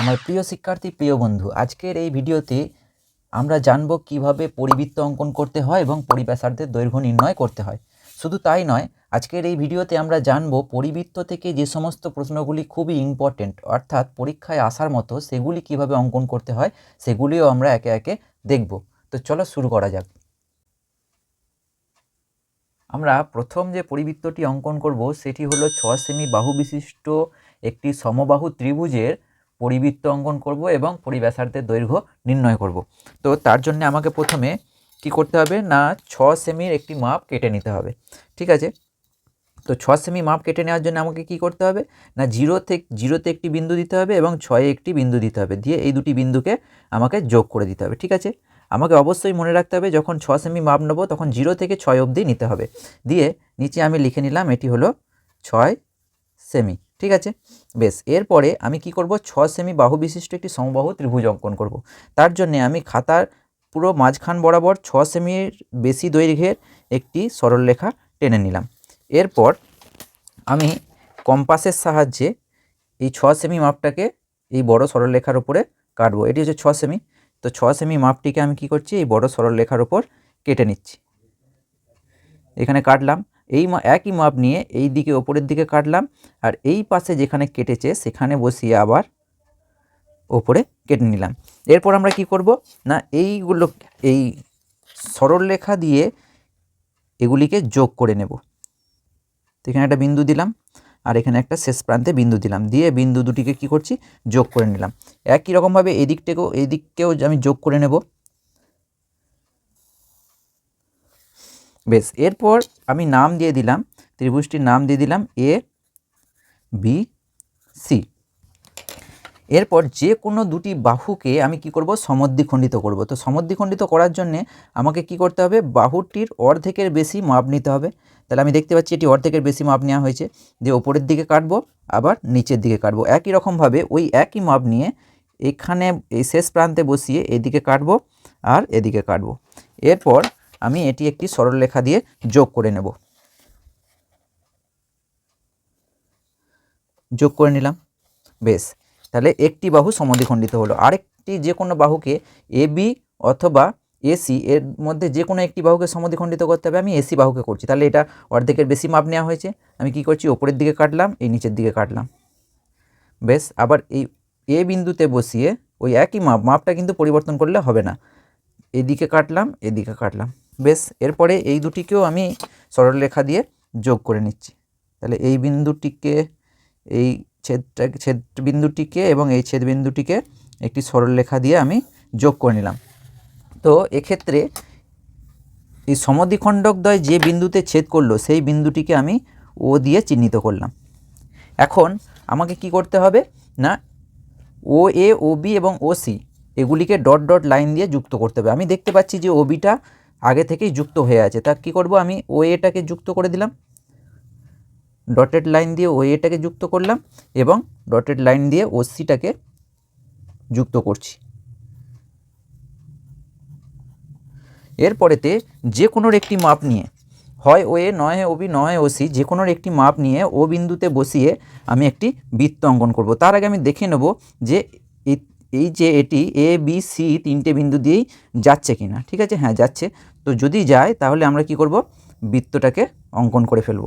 আমার প্রিয় শিক্ষার্থী, প্রিয় বন্ধু, আজকের এই ভিডিওতে আমরা জানব কীভাবে পরিবৃত্ত অঙ্কন করতে হয় এবং পরিব্যাসার্ধের দৈর্ঘ্য নির্ণয় করতে হয়। শুধু তাই নয়, আজকের এই ভিডিওতে আমরা জানব পরিবৃত্ত থেকে যে সমস্ত প্রশ্নগুলি খুবই ইম্পর্টেন্ট অর্থাৎ পরীক্ষায় আসার মতো সেগুলি কীভাবে অঙ্কন করতে হয়, সেগুলিও আমরা একে একে দেখব। তো চলো শুরু করা যাক। আমরা প্রথম যে পরিবৃত্তটি অঙ্কন করব, সেটি হলো ছ সেমি বাহু বিশিষ্ট একটি সমবাহু ত্রিভুজের পরিবৃত্ত অঙ্কন করব এবং পরিব্যাসার্ধের দৈর্ঘ্য নির্ণয় করব। তো তার জন্য আমাকে প্রথমে কি করতে হবে? না, ছ সেমির একটি মাপ কেটে নিতে হবে। ঠিক আছে? তো ছ সেমি মাপ কেটে নেওয়ার জন্য আমাকে কি করতে হবে? না, জিরো থেকে জিরোতে একটি বিন্দু দিতে হবে এবং ছয়ে একটি বিন্দু দিতে হবে। দিয়ে এই দুটি বিন্দুকে আমাকে যোগ করে দিতে হবে। ঠিক আছে? আমাকে অবশ্যই মনে রাখতে হবে, যখন ছ সেমি মাপ নেব, তখন জিরো থেকে ছয় অবধি নিতে হবে। দিয়ে নিচে আমি লিখে নিলাম, এটি হলো ছয় সেমি। ঠিক আছে? বেশ, এরপরে আমি কি করব? ছ সেমি বাহু বিশিষ্ট একটি সমবাহু ত্রিভুজ অঙ্কন করব। তার জন্য আমি খাতার পুরো মাঝখান বরাবর ছ সেমির বেশি দৈর্ঘ্যের একটি সরলরেখা টেনে নিলাম। এরপর আমি কম্পাসের সাহায্যে এই ছ সেমি মাপটাকে এই বড় সরলরেখার উপরে কাটবো। এটি হচ্ছে ছ সেমি। তো ছ সেমি মাপটিকে আমি কি করছি? এই বড় সরলরেখার উপর কেটে নিচ্ছি। এখানে কাটলাম। এই একই মাপ নিয়ে এই দিকে ওপরের দিকে কাটলাম আর এই পাশে যেখানে কেটেছে সেখানে বসিয়ে আবার ওপরে কেটে নিলাম। এরপর আমরা কি করব? না, এইগুলো, এই সরলরেখা দিয়ে এগুলিকে যোগ করে নেব। এখানে একটা বিন্দু দিলাম আর এখানে একটা শেষ প্রান্তে বিন্দু দিলাম। দিয়ে বিন্দু দুটিকে কি করছি? যোগ করে নিলাম। একই রকমভাবে এই দিকটাকেও এই দিককেও আমি যোগ করে নেব। বেশ, এরপর আমি নাম দিয়ে দিলাম, ত্রিভুজটির নাম দিয়ে দিলাম এ বি সি এরপর যে কোনো দুটি বাহুকে আমি কি করব? সমদ্বিখণ্ডিত করব। তো সমদ্বিখণ্ডিত করার জন্যে আমাকে কি করতে হবে? বাহুটির অর্ধেকের বেশি মাপ নিতে হবে। তাহলে আমি দেখতে পাচ্ছি এটি অর্ধেকের বেশি মাপ নেওয়া হয়েছে। দিয়ে ওপরের দিকে কাটবো, আবার নিচের দিকে কাটবো। একই রকমভাবে ওই একই মাপ নিয়ে এখানে এই শেষ প্রান্তে বসিয়ে এদিকে কাটবো আর এদিকে কাটবো। এরপর আমি এটি একটি সরলরেখা দিয়ে যোগ করে নেব। যোগ করে নিলাম। বেশ, তাহলে একটি বাহু সমদ্বিখণ্ডিত হলো। আরেকটি যে কোনো বাহুকে এ বি অথবা এসি এর মধ্যে যে কোনো একটি বাহুকে সমদ্বিখণ্ডিত করতে হবে। আমি এসি বাহুকে করছি। তাহলে এটা অর্ধেকের বেশি মাপ নেওয়া হয়েছে। আমি কি করছি? ওপরের দিকে কাটলাম, এই নিচের দিকে কাটলাম। বেশ, আবার এই এ বিন্দুতে বসিয়ে ওই একই মাপ, মাপটা কিন্তু পরিবর্তন করলে হবে না। এদিকে কাটলাম এদিকে কাটলাম। বেশ, এরপরে এই দুটিকেও আমি সরলরেখা দিয়ে যোগ করে নিচ্ছি। তাহলে এই বিন্দুটিকে, এই ছেদটা, ছেদ বিন্দুটিকে এবং এই ছেদ বিন্দুটিকে একটি সরলরেখা দিয়ে আমি যোগ করে নিলাম। তো এক্ষেত্রে এই সমদ্বিখণ্ডকদ্বয় যে বিন্দুতে ছেদ করল, সেই বিন্দুটিকে আমি ও দিয়ে চিহ্নিত করলাম। এখন আমাকে কি করতে হবে না, ও এ, ও বি এবং ও সি, এগুলিকে ডট ডট লাইন দিয়ে যুক্ত করতে হবে। আমি দেখতে পাচ্ছি যে ও বিটা আগে থেকেই যুক্ত হয়ে আছে। তা কী করব আমি? ও এটাকে যুক্ত করে দিলাম। ডটেড লাইন দিয়ে ও এটাকে যুক্ত করলাম এবং ডটেড লাইন দিয়ে ও সিটাকে যুক্ত করছি। এরপরেতে যে কোনোর একটি মাপ নিয়ে, হয় ও এ নয় ও বি নয় ও সি যে কোনোর একটি মাপ নিয়ে ও বিন্দুতে বসিয়ে আমি একটি বৃত্ত অঙ্কন করব। তার আগে আমি দেখে নেব যে এই যে এটি এ বি সি তিনটে বিন্দু দিয়েই যাচ্ছে কি না ঠিক আছে? হ্যাঁ যাচ্ছে। তো যদি যায়, তাহলে আমরা কি করব? বৃত্তটাকে অঙ্কন করে ফেলব।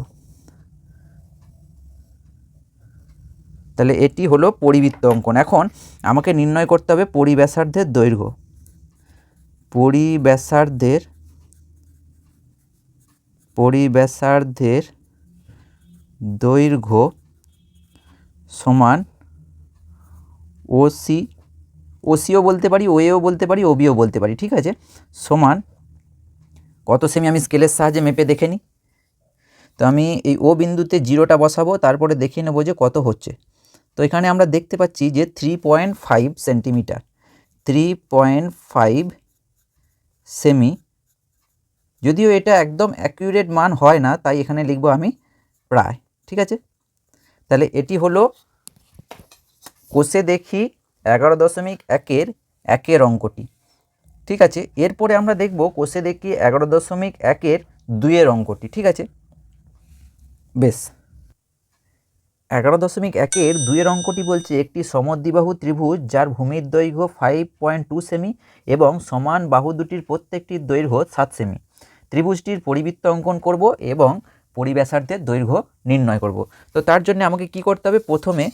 তাহলে এটি হলো পরিবৃত্ত অঙ্কন। এখন আমাকে নির্ণয় করতে হবে পরিব্যাসার্ধের দৈর্ঘ্য। পরিব্যাসার্ধের পরিব্যাসার্ধের দৈর্ঘ্য সমান ওসি ওসিও বলতে পারি ওএও বলতে পারি ওবিও বলতে পারি, ঠিক আছে? সমান কত সেমি? আমি স্কেলের সাহায্যে মেপে দেখে নিই। তো আমি এই ও বিন্দুতে জিরোটা বসাবো, তারপরে দেখে নেব যে কত হচ্ছে। তো এখানে আমরা দেখতে পাচ্ছি যে three point five centimeter three point five cm. যদিও এটা একদম অ্যাকিউরেট মান হয় না, তাই এখানে লিখব আমি প্রায়, ঠিক আছে? তাহলে এটি হলো, কোষে দেখি এগারো দশমিক একের একের অঙ্কটি। ঠিক আছে? এরপরে আমরা দেখব কোষে দেখি এগারো দশমিক একের দুইয়ের অঙ্কটি। ঠিক আছে? বেশ। এগারো দশমিক একের দুইয়ের অঙ্কটি বলছে একটি সমদ্বিবাহু ত্রিভুজ যার ভূমির দৈর্ঘ্য ফাইভ পয়েন্ট টু সেমি এবং সমান বাহু দুটির প্রত্যেকটির দৈর্ঘ্য সাত সেমি ত্রিভুজটির পরিবৃত্ত অঙ্কন করব এবং পরিব্যাসার্ধের দৈর্ঘ্য নির্ণয় করব। তো তার জন্য আমাকে কি করতে হবে? প্রথমে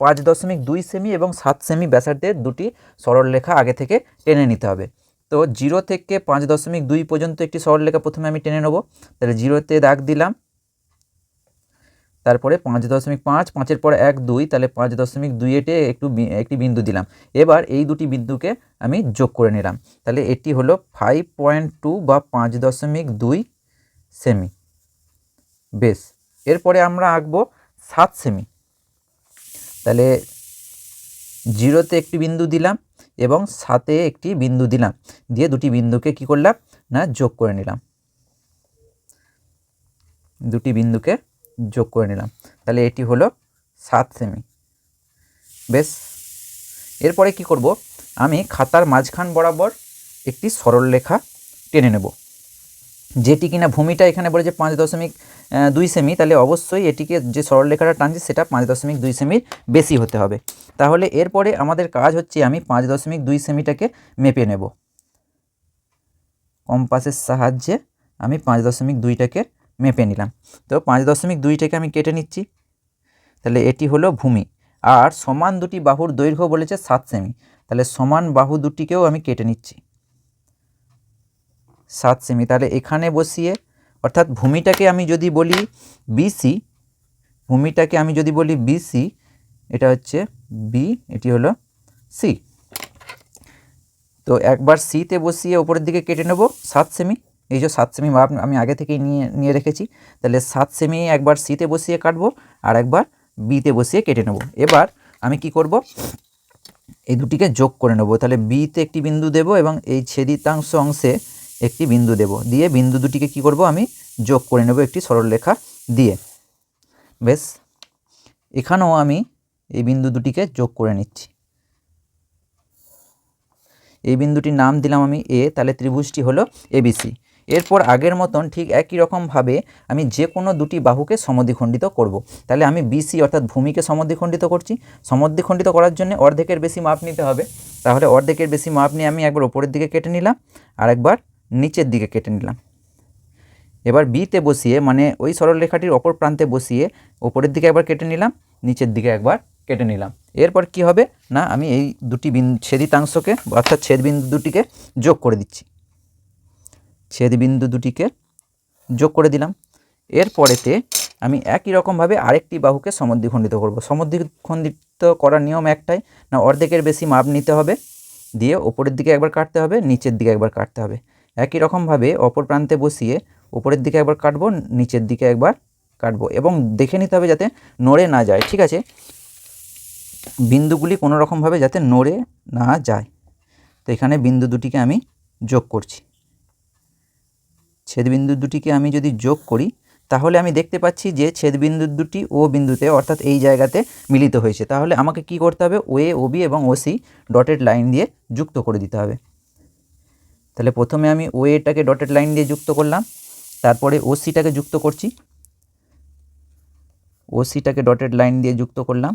পাঁচ দশমিক দুই সেমি এবং সাত সেমি ব্যাসার্ধের দুটি সরলরেখা আগে থেকে টেনে নিতে হবে। তো জিরো থেকে পাঁচ দশমিক দুই পর্যন্ত একটি সরলরেখা প্রথমে আমি টেনে নেব। তাহলে জিরোতে দাগ দিলাম। তারপরে পাঁচ দশমিক পাঁচ, পাঁচের পর এক, দুই, তাহলে পাঁচ দশমিক দুই এটে একটু একটি বিন্দু দিলাম। এবার এই দুটি বিন্দুকে আমি যোগ করে নিলাম। তাহলে এটি হলো ফাইভ পয়েন্ট টু বা পাঁচ দশমিক দুই সেমি। বেশ। এরপরে আমরা আঁকবো সাত সেমি। তাহলে জিরোতে একটি বিন্দু দিলাম এবং সাতে একটি বিন্দু দিলাম। দিয়ে দুটি বিন্দুকে কি করলাম? না, যোগ করে নিলাম। দুটি বিন্দুকে যোগ করে নিলাম। তাহলে এটি হলো সাত সেমি। বেশ। এরপরে কি করব? আমি খাতার মাঝখান বরাবর একটি সরলরেখা টেনে নেব। যেটি কিনা ভূমিটা এখানে বলেছে পাঁচ দশমিক দুই সেমি তাহলে অবশ্যই এটিকে যে সরলরেখাটা টানছি, সেটা পাঁচ দশমিক দুই সেমির বেশি হতে হবে। তাহলে এরপরে আমাদের কাজ হচ্ছে, আমি পাঁচ দশমিক দুই সেমিটাকে মেপে নেব। কম্পাসের সাহায্যে আমি পাঁচ দশমিক দুইটাকে মেপে নিলাম। তো পাঁচ দশমিক দুইটাকে আমি কেটে নিচ্ছি। তাহলে এটি হলো ভূমি। আর সমান দুটি বাহুর দৈর্ঘ্য বলেছে সাত সেমি তাহলে সমান বাহু দুটিকেও আমি কেটে নিচ্ছি। সাত সেমি তাহলে এখানে বসিয়ে অর্থাৎ ভূমিটাকে আমি যদি বলি বিসি ভূমিটাকে আমি যদি বলি বিসি এটা হচ্ছে বি এটি হলো সি তো একবার সিতে বসিয়ে উপরের দিকে কেটে নেব, সাত সেমি। এই যে সাত সেমি মাপ আমি আগে থেকেই নিয়ে নিয়ে রেখেছি। তাহলে সাত সেমি একবার সিতে বসিয়ে কাটবো আর একবার বিতে বসিয়ে কেটে নেব। এবার আমি কি করব? এই দুটিকে যোগ করে নেব। তাহলে বিতে একটি বিন্দু দেব এবং এই ছেদিতাংশ অংশে একটি বিন্দু দেব। দিয়ে বিন্দু দুটিকে কি করব আমি? যোগ করে নেব একটি সরলরেখা দিয়ে। বেশ, এখানেও আমি এই বিন্দু দুটিকে যোগ করে নিচ্ছি। এই বিন্দুটির নাম দিলাম আমি এ তাহলে ত্রিভুজটি হলো এবিসি এরপর আগের মতন ঠিক একই রকমভাবে আমি যে কোনো দুটি বাহুকে সমদ্বিখণ্ডিত করব। তাহলে আমি বিসি অর্থাৎ ভূমিকে সমদ্বিখণ্ডিত করছি। সমদ্বিখণ্ডিত করার জন্য অর্ধেকের বেশি মাপ নিতে হবে। তাহলে অর্ধেকের বেশি মাপ নিয়ে আমি একবার ওপরের দিকে কেটে নিলাম। আর একবার নিচের দিকে কেটে নিলাম। এবার বিতে বসিয়ে মানে ওই সরলরেখাটির অপর প্রান্তে বসিয়ে ওপরের দিকে একবার কেটে নিলাম, নিচের দিকে একবার কেটে নিলাম। এরপর কি হবে? না, আমি এই দুটি বিন্দু ছেদিতাংশকে, অর্থাৎ ছেদ বিন্দু দুটিকে যোগ করে দিচ্ছি। ছেদ বিন্দু দুটিকে যোগ করে দিলাম। এরপরেতে আমি একই রকমভাবে আরেকটি বাহুকে সমদ্বিখণ্ডিত করব। সমদ্বিখণ্ডিত করার নিয়ম একটাই, না, অর্ধেকের বেশি মাপ নিতে হবে, দিয়ে ওপরের দিকে একবার কাটতে হবে, নিচের দিকে একবার কাটতে হবে। একই রকমভাবে অপর প্রান্তে বসিয়ে ওপরের দিকে একবার কাটবো, নিচের দিকে একবার কাটবো এবং দেখে নিতে হবে যাতে নড়ে না যায়, ঠিক আছে? বিন্দুগুলি কোনো রকমভাবে যাতে নড়ে না যায়। তো এখানে বিন্দু দুটিকে আমি যোগ করছি। ছেদবিন্দু দুটিকে আমি যদি যোগ করি, তাহলে আমি দেখতে পাচ্ছি যে ছেদবিন্দু দুটি ও বিন্দুতে অর্থাৎ এই জায়গাতে মিলিত হয়েছে। তাহলে আমাকে কি করতে হবে? ওয়ে ওবি এবং ওসি ডটেড লাইন দিয়ে যুক্ত করে দিতে হবে। তাহলে প্রথমে আমি ওয়েটাকে ডটেড লাইন দিয়ে যুক্ত করলাম, তারপরে ওসিটাকে যুক্ত করছি। ওসিটাকে ডটেড লাইন দিয়ে যুক্ত করলাম,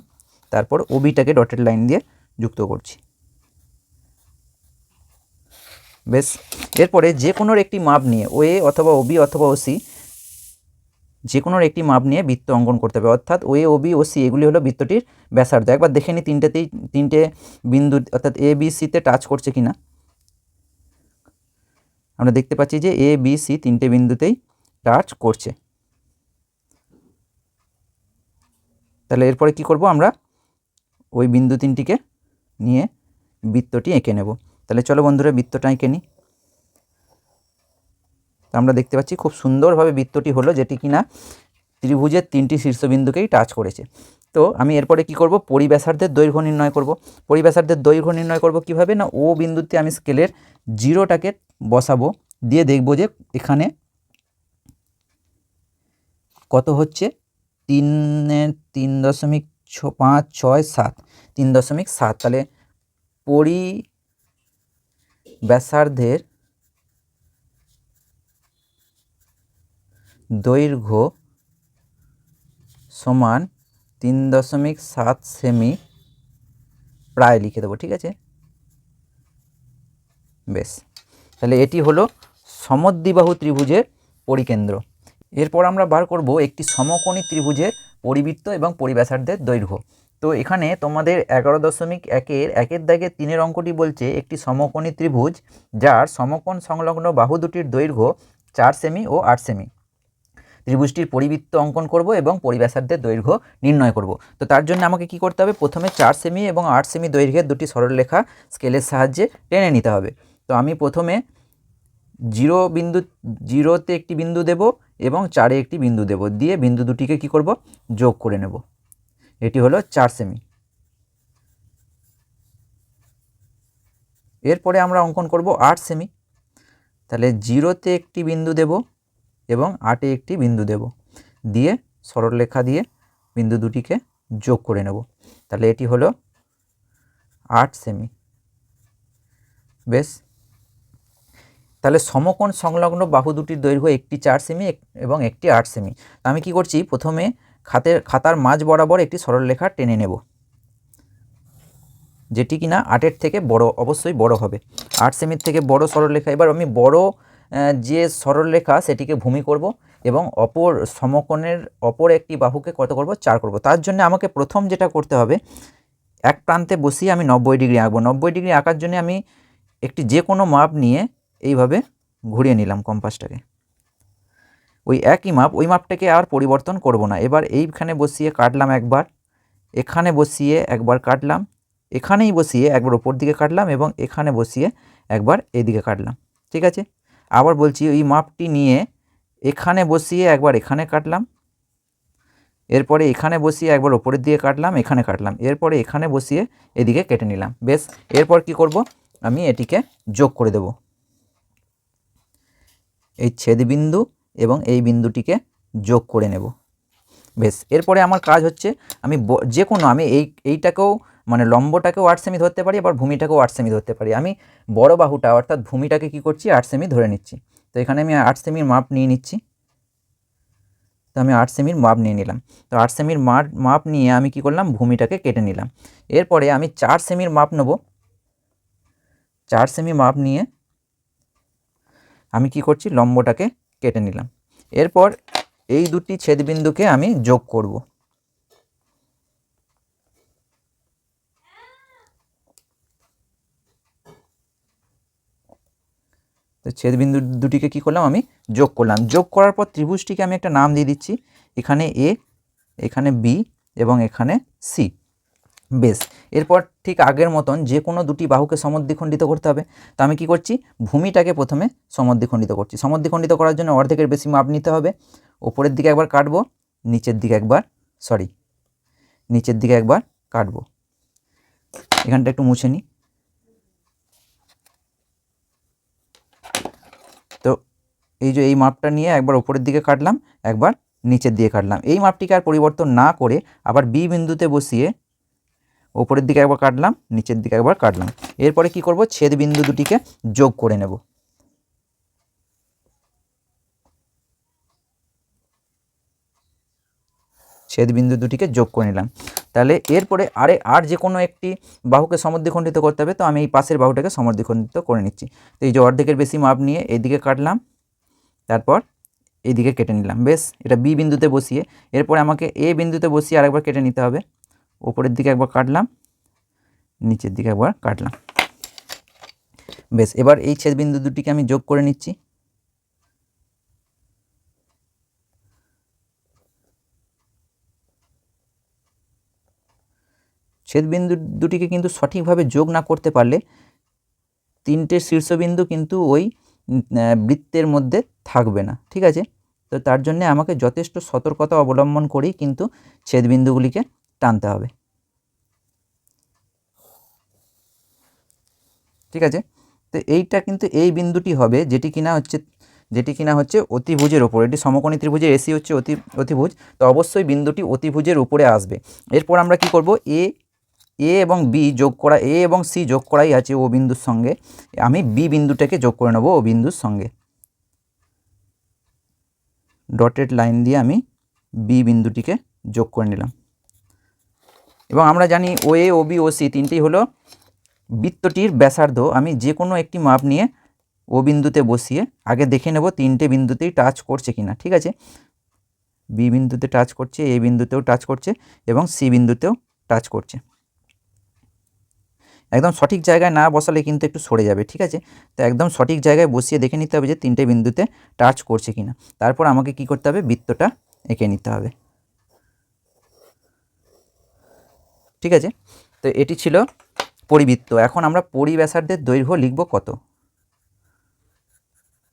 তারপর ওবিটাকে ডটেড লাইন দিয়ে যুক্ত করছি। বেশ, এরপরে যে কোনোর একটি মাপ নিয়ে ও এ অথবা ওবি অথবা ওসি যে কোনোর একটি মাপ নিয়ে বৃত্ত অঙ্কন করতে হবে। অর্থাৎ ও ওএ ওবি সি এগুলি হলো বৃত্তটির ব্যাসার্ধ। একবার দেখে নিই তিনটেতেই, তিনটে বিন্দু, অর্থাৎ এ বি সিতে টাচ করছে কিনা। আমরা দেখতে পাচ্ছি যে এ বি সি তিনটে বিন্দুতেই টাচ করছে। তাহলে এরপরে কি করব আমরা? ওই বিন্দু তিনটিকে নিয়ে বৃত্তটি এঁকে নেব। তাহলে চলো বন্ধুরা বৃত্তটা এঁকে নিই। তা আমরা দেখতে পাচ্ছি খুব সুন্দরভাবে বৃত্তটি হলো যেটি কিনা ত্রিভুজের তিনটি শীর্ষবিন্দুকেই টাচ করেছে। তো আমি এরপরে কি করব? পরিব্যাসার্ধের দৈর্ঘ্য নির্ণয় করব। পরিব্যাসার্ধের দৈর্ঘ্য নির্ণয় করব কীভাবে? না ও বিন্দুতে আমি স্কেলের জিরোটাকে বসাবো। দিয়ে দেখব যে এখানে কত হচ্ছে? তিনের তিন দশমিক ছ, পাঁচ, ছয়, সাত। তিন দশমিক সাত। তাহলে পরি ব্যাসার্ধের দৈর্ঘ্য সমান তিন দশমিক সাত সেমি প্রায় লিখে দেবো, ঠিক আছে? বেশ। তাহলে এটি হলো সমদ্বিবাহু ত্রিভুজের পরিকেন্দ্র। এরপর আমরা বার করব একটি সমকোণী ত্রিভুজের পরিবৃত্ত এবং পরিব্যাসার্ধের দৈর্ঘ্য। তো এখানে তোমাদের এগারো দশমিক একের একের দাগে তিনের অঙ্কটি বলছে একটি সমকোণী ত্রিভুজ যার সমকোণ সংলগ্ন বাহু দুটির দৈর্ঘ্য চার সেমি ও আট সেমি। ত্রিভুজটির পরিবৃত্ত অঙ্কন করব এবং পরিব্যাসার্ধের দৈর্ঘ্য নির্ণয় করব। তো তার জন্য আমাকে কি করতে হবে? প্রথমে চার সেমি এবং আট সেমি দৈর্ঘ্যের দুটি সরলরেখা স্কেলের সাহায্যে টেনে নিতে হবে। তো আমি প্রথমে জিরো বিন্দু, জিরোতে একটি বিন্দু দেব এবং চারে একটি বিন্দু দেব। দিয়ে বিন্দু দুটিকে কি করব? যোগ করে নেব। এটি হলো চার সেমি। এরপরে আমরা অঙ্কন করব আট সেমি। তাহলে জিরোতে একটি বিন্দু দেব এবং আটে একটি বিন্দু দেব। দিয়ে সরলরেখা দিয়ে বিন্দু দুটিকে যোগ করে নেব। তাহলে এটি হলো আট সেমি। বেশ। তাহলে সমকোণ সংলগ্ন বাহু দুটির দৈর্ঘ্য একটি চার সেমি এবং একটি আট সেমি আমি কি করছি? প্রথমে খাতের, খাতার মাঝ বরাবর একটি সরলরেখা টেনে নেব, যেটি কিনা আটের থেকে বড়, অবশ্যই বড় হবে। আট সেমির থেকে বড় সরলরেখা এবার আমি বড় যে সরলরেখা সেটিকে ভূমি করব এবং অপর সমকোণের অপর একটি বাহুকে কত করব? চার করব। তার জন্য আমাকে প্রথম যেটা করতে হবে, এক প্রান্তে বসিয়ে আমি নব্বই ডিগ্রি আঁকবো। নব্বই ডিগ্রি আঁকার জন্য আমি একটি যে কোনো মাপ নিয়ে এইভাবে ঘুরিয়ে নিলাম কম্পাসটাকে। ওই একই মাপ, ওই মাপটাকে আর পরিবর্তন করব না। এবার এইখানে বসিয়ে কাটলাম একবার, এখানে বসিয়ে একবার কাটলাম, এখানেই বসিয়ে একবার ওপর দিকে কাটলাম এবং এখানে বসিয়ে একবার এদিকে কাটলাম। ঠিক আছে? আবার বলছি ওই মাপটি নিয়ে এখানে বসিয়ে একবার এখানে কাটলাম, এরপরে এখানে বসিয়ে একবার ওপরের দিকে কাটলাম, এখানে কাটলাম, এরপরে এখানে বসিয়ে এদিকে কেটে নিলাম। বেশ, এরপর কি করব? আমি এটিকে যোগ করে দেব। এই ছেদবিন্দু এবং এই বিন্দুটিকে যোগ করে নেব। বেশ, এরপরে আমার কাজ হচ্ছে আমি যে কোনো আমি এই, এইটাকেও মানে লম্বটাকেও আট সেমি ধরতে পারি, আবার ভূমিটাকেও আট সেমি ধরতে পারি। আমি বড় বাহুটা, অর্থাৎ ভূমিটাকে কি করছি? আট সেমি ধরে নিচ্ছি। তো এখানে আমি আট সেমির মাপ নিয়ে নিচ্ছি। তো আমি আট সেমির মাপ নিয়ে নিলাম। তো আট সেমির মাপ মাপ নিয়ে আমি কি করলাম? ভূমিটাকে কেটে নিলাম। এরপরে আমি চার সেমির মাপ নেব। চার সেমি মাপ নিয়ে আমি কি করছি? লম্বটাকে কেটে নিলাম। এরপর এই দুটি ছেদবিন্দুকে আমি যোগ করব। তো ছেদবিন্দু দুটিকে কি করলাম? আমি যোগ করলাম। যোগ করার পর ত্রিভুজটিকে আমি একটা নাম দিয়ে দিচ্ছি। এখানে এ এখানে বি এবং এখানে সি বেশ, এরপর ঠিক আগের মতন যে কোনো দুটি বাহুকে সমদ্বিখণ্ডিত করতে হবে। তো আমি কি করছি? ভূমিটাকে প্রথমে সমদ্বিখণ্ডিত করছি। সমদ্বিখণ্ডিত করার জন্য অর্ধেকের বেশি মাপ নিতে হবে। ওপরের দিকে একবার কাটবো, নিচের দিকে একবার সরি নিচের দিকে একবার কাটবো। এখানটা একটু মুছে নিই তো এই যে এই মাপটা নিয়ে একবার ওপরের দিকে কাটলাম, একবার নিচের দিকে কাটলাম। এই মাপটিকে আর পরিবর্তন না করে আবার বি বিন্দুতে বসিয়ে ওপরের দিকে একবার কাটলাম, নিচের দিকে একবার কাটলাম। এরপরে কি করব? ছেদ বিন্দু দুটিকে যোগ করে নেব। ছেদ বিন্দু দুটিকে যোগ করে নিলাম। তাহলে এরপরে আরে আর যে কোনো একটি বাহুকে সমদ্বিখণ্ডিত করতে হবে, তো আমি এই পাশের বাহুটাকে সমদ্বিখণ্ডিত করে নিচ্ছি। তো এই যে অর্ধেকের বেশি মাপ নিয়ে এইদিকে কাটলাম, তারপর এইদিকে কেটে নিলাম। বেশ, এটা বি বিন্দুতে বসিয়ে, এরপরে আমাকে এ বিন্দুতে বসিয়ে আরেকবার কেটে নিতে হবে। উপরের দিকে একবার কাটলাম, নিচের দিকে একবার কাটলাম। বেশ, এবার এই ছেদ বিন্দু দুটিকে আমি যোগ করে নিচ্ছি। ছেদবিন্দু দুটিকে কিন্তু সঠিকভাবে যোগ না করতে পারলে তিনটে শীর্ষবিন্দু কিন্তু ওই বৃত্তের মধ্যে থাকবে না, ঠিক আছে? তো তার জন্য আমাকে যথেষ্ট সতর্কতা অবলম্বন করেই কিন্তু ছেদবিন্দুগুলিকে টানতে হবে। ঠিক আছে? তো এইটা কিন্তু এই বিন্দুটি হবে যেটি কিনা হচ্ছে, যেটি কিনা হচ্ছে অতিভুজের ওপর এটি সমকোণী ত্রিভুজের এসি হচ্ছে অতি, অতিভুজ। তো অবশ্যই বিন্দুটি অতিভুজের উপরে আসবে। এরপর আমরা কি করব? এ এ এবং বি যোগ করা এ এবং সি যোগ করাই আছে ও বিন্দুর সঙ্গে। আমি বি বিন্দুটাকে যোগ করে নেব ও বিন্দুর সঙ্গে। ডটেড লাইন দিয়ে আমি বি বিন্দুটিকে যোগ করে নিলাম। এবং আমরা জানি ও এ ও বি ও সি তিনটি হলো বৃত্তটির ব্যাসার্ধ। আমি যে কোনো একটি মাপ নিয়ে ও বিন্দুতে বসিয়ে আগে দেখে নেব তিনটে বিন্দুতেই টাচ করছে কিনা, ঠিক আছে? বি বিন্দুতে টাচ করছে এ বিন্দুতেও টাচ করছে এবং সি বিন্দুতেও টাচ করছে। একদম সঠিক জায়গায় না বসালে কিন্তু একটু সরে যাবে, ঠিক আছে? তো একদম সঠিক জায়গায় বসিয়ে দেখে নিতে হবে যে তিনটে বিন্দুতে টাচ করছে কিনা। তারপর আমাকে কি করতে হবে? বৃত্তটা এঁকে নিতে হবে। ঠিক আছে? তো এটি ছিল পরিবৃত্ত। এখন আমরা পরিব্যাসার্ধের দৈর্ঘ্য লিখব কত?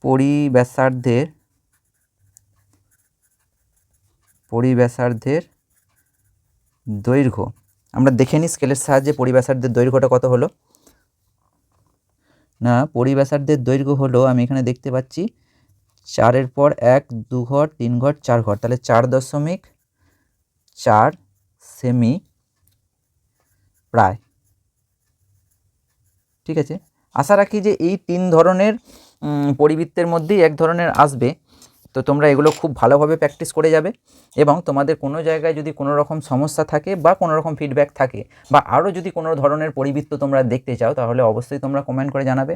পরিব্যাসার্ধের পরিব্যাসার্ধের দৈর্ঘ্য। আমরা দেখে নিই স্কেলের সাহায্যে পরিব্যাসার্ধের দৈর্ঘ্যটা কত হলো? না, পরিব্যাসার্ধের দৈর্ঘ্য হলো, আমি এখানে দেখতে পাচ্ছি, চারের পর এক দু ঘর তিন ঘর চার ঘর তাহলে চার দশমিক চার সেমি প্রায়। ঠিক আছে? আশা রাখি যে এই তিন ধরনের পরিবৃত্তের মধ্যেই এক ধরনের আসবে। তো তোমরা এগুলো খুব ভালোভাবে প্র্যাকটিস করে যাবে এবং তোমাদের কোনো জায়গায় যদি কোনো রকম সমস্যা থাকে বা কোনো রকম ফিডব্যাক থাকে বা আরও যদি কোনো ধরনের পরিবৃত্ত তোমরা দেখতে চাও, তাহলে অবশ্যই তোমরা কমেন্ট করে জানাবে।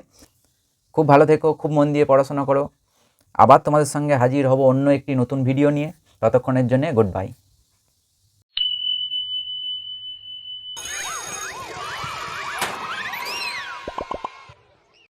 খুব ভালো থেকো, খুব মন দিয়ে পড়াশোনা করো। আবার তোমাদের সঙ্গে হাজির হব অন্য একটি নতুন ভিডিও নিয়ে। ততক্ষণের জন্য গুড বাই